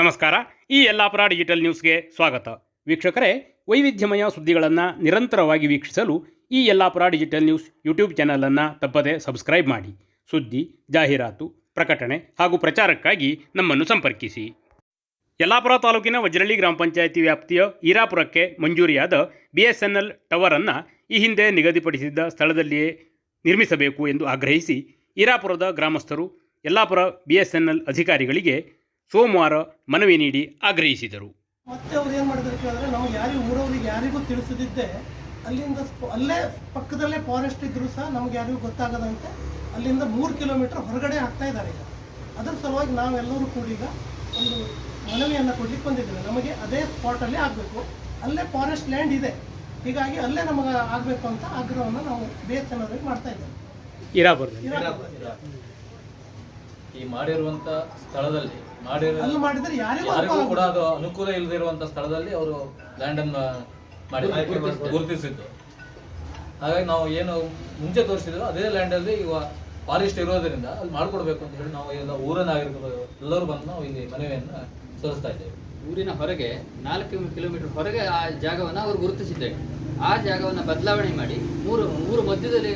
ನಮಸ್ಕಾರ. ಈ ಯಲ್ಲಾಪುರ ಡಿಜಿಟಲ್ ನ್ಯೂಸ್ಗೆ ಸ್ವಾಗತ. ವೀಕ್ಷಕರೇ, ವೈವಿಧ್ಯಮಯ ಸುದ್ದಿಗಳನ್ನು ನಿರಂತರವಾಗಿ ವೀಕ್ಷಿಸಲು ಈ ಯಲ್ಲಾಪುರ ಡಿಜಿಟಲ್ ನ್ಯೂಸ್ ಯೂಟ್ಯೂಬ್ ಚಾನಲನ್ನು ತಪ್ಪದೇ ಸಬ್ಸ್ಕ್ರೈಬ್ ಮಾಡಿ. ಸುದ್ದಿ, ಜಾಹೀರಾತು, ಪ್ರಕಟಣೆ ಹಾಗೂ ಪ್ರಚಾರಕ್ಕಾಗಿ ನಮ್ಮನ್ನು ಸಂಪರ್ಕಿಸಿ. ಯಲ್ಲಾಪುರ ತಾಲೂಕಿನ ವಜ್ರಳ್ಳಿ ಗ್ರಾಮ ಪಂಚಾಯಿತಿ ವ್ಯಾಪ್ತಿಯ ಈರಾಪುರಕ್ಕೆ ಮಂಜೂರಿಯಾದ ಬಿ ಎಸ್ ಎನ್ ಎಲ್ ಟವರನ್ನು ಈ ಹಿಂದೆ ನಿಗದಿಪಡಿಸಿದ್ದ ಸ್ಥಳದಲ್ಲಿಯೇ ನಿರ್ಮಿಸಬೇಕು ಎಂದು ಆಗ್ರಹಿಸಿ, ಈರಾಪುರದ ಗ್ರಾಮಸ್ಥರು ಯಲ್ಲಾಪುರ ಬಿ ಎನ್ ಎಲ್ ಅಧಿಕಾರಿಗಳಿಗೆ ಸೋಮವಾರ ಮನವಿ ನೀಡಿ ಆಗ್ರಹಿಸಿದರು. ಮತ್ತೆ ಅವ್ರು ಏನು ಮಾಡಿದ್ರು ಕೇಳಿದ್ರೆ ನಾವು ಯಾರಿಗೂ ಊರವ್ರಿಗೆ ಯಾರಿಗೂ ತಿಳಿಸದಿದ್ದೆ ಅಲ್ಲಿಂದ ಅಲ್ಲೇ ಪಕ್ಕದಲ್ಲೇ ಫಾರೆಸ್ಟ್ ಇದ್ರು ಸಹ ನಮ್ಗೆ ಯಾರಿಗೂ ಗೊತ್ತಾಗದಂತೆ ಅಲ್ಲಿಂದ ಮೂರು ಕಿಲೋಮೀಟರ್ ಹೊರಗಡೆ ಆಗ್ತಾ ಇದ್ದಾರೆ ಈಗ. ಅದ್ರ ಸಲುವಾಗಿ ನಾವೆಲ್ಲರೂ ಕೂಡ ಈಗ ಒಂದು ಮನವಿಯನ್ನು ಕೊಡ್ಲಿಕ್ಕೆ ಬಂದಿದ್ದೇವೆ. ನಮಗೆ ಅದೇ ಸ್ಪಾಟಲ್ಲಿ ಆಗಬೇಕು. ಅಲ್ಲೇ ಫಾರೆಸ್ಟ್ ಲ್ಯಾಂಡ್ ಇದೆ. ಹೀಗಾಗಿ ಅಲ್ಲೇ ನಮಗೆ ಆಗಬೇಕು ಅಂತ ಆಗ್ರಹವನ್ನು ನಾವು ಬೇಸ್ ಅನ್ನೋದಕ್ಕೆ ಮಾಡ್ತಾ ಇದ್ದೇವೆ. ಈ ಮಾಡಿರುವಂತ ಸ್ಥಳದಲ್ಲಿ ಮಾಡಿರೋ ಮಾಡಿದ್ರೆ ಯಾರಿಗೂ ಕೂಡ ಅದು ಅನುಕೂಲ ಇಲ್ಲದಿರುವಂತ ಸ್ಥಳದಲ್ಲಿ ಅವರು ಲ್ಯಾಂಡ್ ಅನ್ನು ಮಾಡಿ ಗುರುತಿಸಿದ್ದು. ಹಾಗಾಗಿ ನಾವು ಏನು ಮುಂಚೆ ತೋರಿಸಿದ್ರು ಅದೇ ಲ್ಯಾಂಡ್ ಅಲ್ಲಿ ಈಗ ಫಾರೆಸ್ಟ್ ಇರೋದ್ರಿಂದ ಅಲ್ಲಿ ಮಾಡ್ಕೊಡ್ಬೇಕು ಅಂತ ಹೇಳಿ ನಾವು ಎಲ್ಲ ಊರನ್ನಾಗಿರ್ಬೋದು ನಾಗರಿಕರು ಎಲ್ಲರೂ ಬಂದು ನಾವು ಇಲ್ಲಿ ಮನವಿಯನ್ನ ಸಲ್ಲಿಸ್ತಾ ಇದ್ದೇವೆ. ಊರಿನ ಹೊರಗೆ ನಾಲ್ಕು ಕಿಲೋಮೀಟರ್ ಹೊರಗೆ ಆ ಜಾಗವನ್ನು ಅವರು ಗುರುತಿಸಿದ್ದೇವೆ ಆ ಜಾಗವನ್ನು ಬದಲಾವಣೆ ಮಾಡಿ ಮೂರು ಮೂರು ಮಧ್ಯದಲ್ಲಿ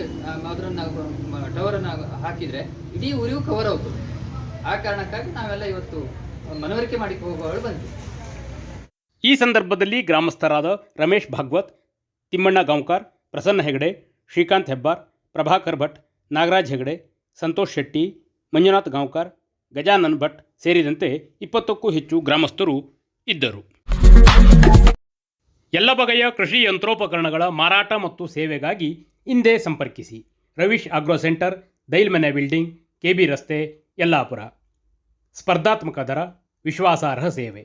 ಅದನ್ನ ಟವರನ್ನು ಹಾಕಿದರೆ ಇಡೀ ಊರಿಗೂ ಕವರ್ ಆಗ್ತದೆ. ಆ ಕಾರಣಕ್ಕಾಗಿ ನಾವೆಲ್ಲ ಇವತ್ತು ಮನವರಿಕೆ ಮಾಡಿ ಹೋಗುವವರು ಬಂದ್ವಿ ಈ ಸಂದರ್ಭದಲ್ಲಿ ಗ್ರಾಮಸ್ಥರಾದ ರಮೇಶ್ ಭಾಗವತ್, ತಿಮ್ಮಣ್ಣ ಗಾಂವ್ಕರ್, ಪ್ರಸನ್ನ ಹೆಗಡೆ, ಶ್ರೀಕಾಂತ್ ಹೆಬ್ಬಾರ್, ಪ್ರಭಾಕರ್ ಭಟ್, ನಾಗರಾಜ್ ಹೆಗಡೆ, ಸಂತೋಷ್ ಶೆಟ್ಟಿ, ಮಂಜುನಾಥ್ ಗಾಂವ್ಕರ್ ಗಜಾನನ್ ಭಟ್ ಸೇರಿದಂತೆ ಇಪ್ಪತ್ತಕ್ಕೂ ಹೆಚ್ಚು ಗ್ರಾಮಸ್ಥರು ಇದ್ದರು. ಎಲ್ಲ ಬಗೆಯ ಕೃಷಿ ಯಂತ್ರೋಪಕರಣಗಳ ಮಾರಾಟ ಮತ್ತು ಸೇವೆಗಾಗಿ ಹಿಂದೆ ಸಂಪರ್ಕಿಸಿ. Ravish agro centre, Dailmane building, KB ರಸ್ತೆ, ಯಲ್ಲಾಪುರ. ಸ್ಪರ್ಧಾತ್ಮಕ ದರ, ವಿಶ್ವಾಸಾರ್ಹ ಸೇವೆ.